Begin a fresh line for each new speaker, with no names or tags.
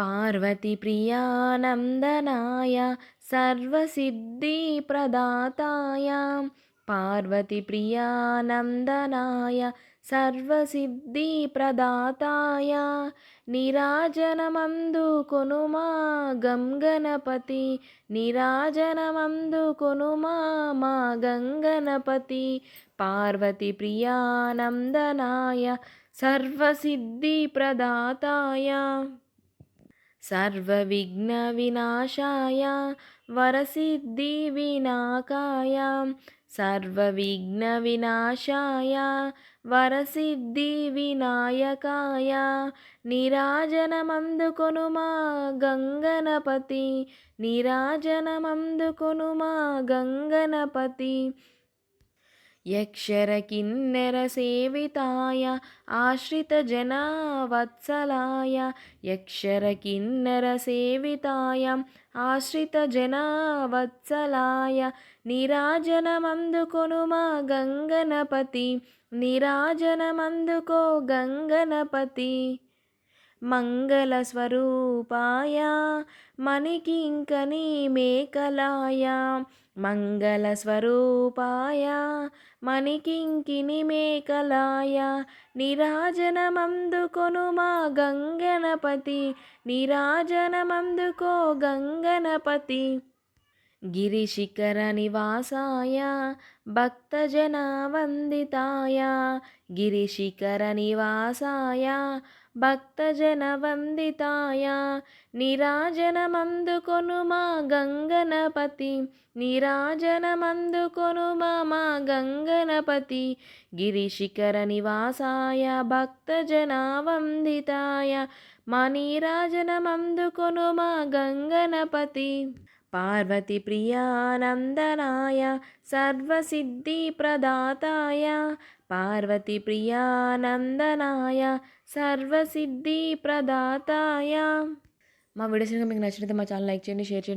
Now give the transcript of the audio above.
पार्वतीप्रियानन्दनाय सर्वसिद्धिप्रदाताय। पार्वतीप्रियानन्दनाय सर्वसिद्धिप्रदाताय। నిరాజనమందు కొనుమా గంగణపతి నిరాజనమందు కొనుమా మా గంగణపతి పార్వతి ప్రియానందనాయ సర్వసిద్ధి ప్రదాతాయ सर्वविघ्नविनाशाय वरसिद्धिविनाकाय सर्वविघ्नविनाशाय వరసిద్ధివినాయకాయ నిరాజనమందుకొనుమా గంగణపతి నిరాజనమందుకొనుమా గంగణపతి यक्षरकिन्नरसेविताय आश्रितजनावत्सलाय यक्षरकिन्नरसेविताय आश्रितजनावत्सलाय निराजनमन्दुकोनु मा गङ्गनपति निराजनमन्दुको गङ्गनपति मङ्गलस्वरूपाय मणिकिङ्कनी मेकलाय మంగళస్వరూపాయ మణికింకిని మేకలాయ నిరాజనమందుకొనుమా గంగణపతి నిరాజనమందుకో గంగణపతి గిరిశిఖర నివాసాయ భక్తజన వందితాయ గిరిశిఖర నివాసాయ భక్తజనవందితాయ నిరాజనమందుకొను మా గంగనపతి నిరాజనమందుకొను మా గంగనపతి. గిరిశిఖర నివాసాయ భక్తజనవందితాయ మా నీరాజనమందుకొను మా గంగనపతి. పార్వతి ప్రియానందనాయ సర్వసిద్ధి ప్రదాతాయ పార్వతి ప్రియానందనాయ సర్వసిద్ధి ప్రదాతాయ మా వీడియోస్ మీకు నచ్చినట్టు మా ఛానల్ లైక్ చేయండి షేర్ చేయండి